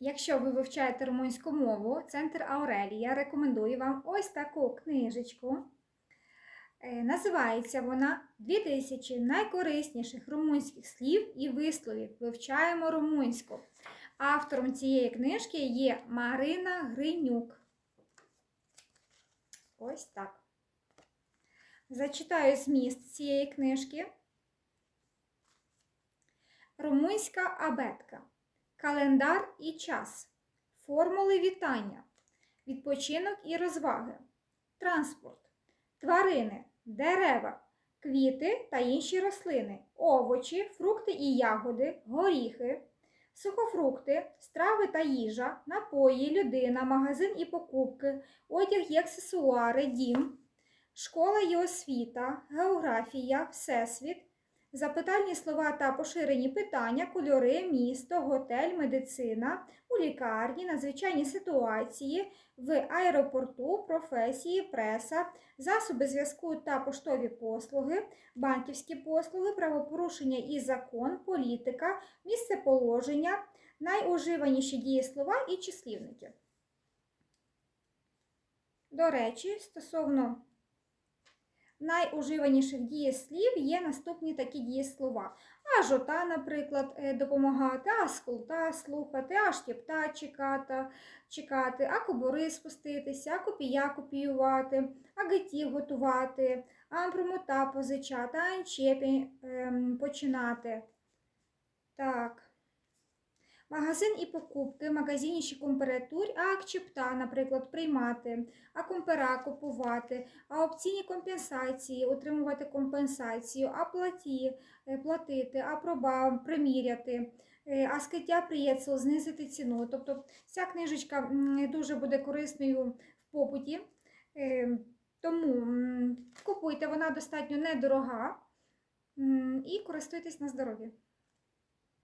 Якщо ви вивчаєте румунську мову, центр Аурелія рекомендує вам ось таку книжечку. Е, Називається вона «2000 найкорисніших румунських слів і висловів. Вивчаємо румунську. Автором цієї книжки є Марина Гринюк. Ось так. Зачитаю зміст цієї книжки. Румунська абетка. Календар і час. Формули вітання. Відпочинок і розваги. Транспорт. Тварини, дерева, квіти та інші рослини, овочі, фрукти і ягоди, горіхи, сухофрукти, страви та їжа, напої, людина, магазин і покупки, одяг і аксесуари, дім, школа і освіта, географія, всесвіт, запитальні слова та поширені питання, кольори, місто, готель, медицина, у лікарні, надзвичайні ситуації, в аеропорту, професії, преса, засоби зв'язку та поштові послуги, банківські послуги, правопорушення і закон, політика, місцеположення, найуживаніші дієслова і числівники. До речі, стосовно найуживаніших дієслів є наступні такі дієслова. Ажота, наприклад, е, допомагати, аскулта слухати, аштєпта чекати, чекати, акобори спуститися, акопія копіювати, агеті готувати, ампромута позичати, анчепі ем, починати. Так. Магазин і покупки, магазиніші компературь, а акчепта, наприклад, приймати, а компера купувати, а опційні компенсації, отримувати компенсацію, а платі, е, платити, а проба приміряти, е, а скиття приєцел, знизити ціну. Тобто ця книжечка дуже буде корисною в побуті, Е, тому купуйте, вона достатньо недорога і користуйтесь на здоров'я.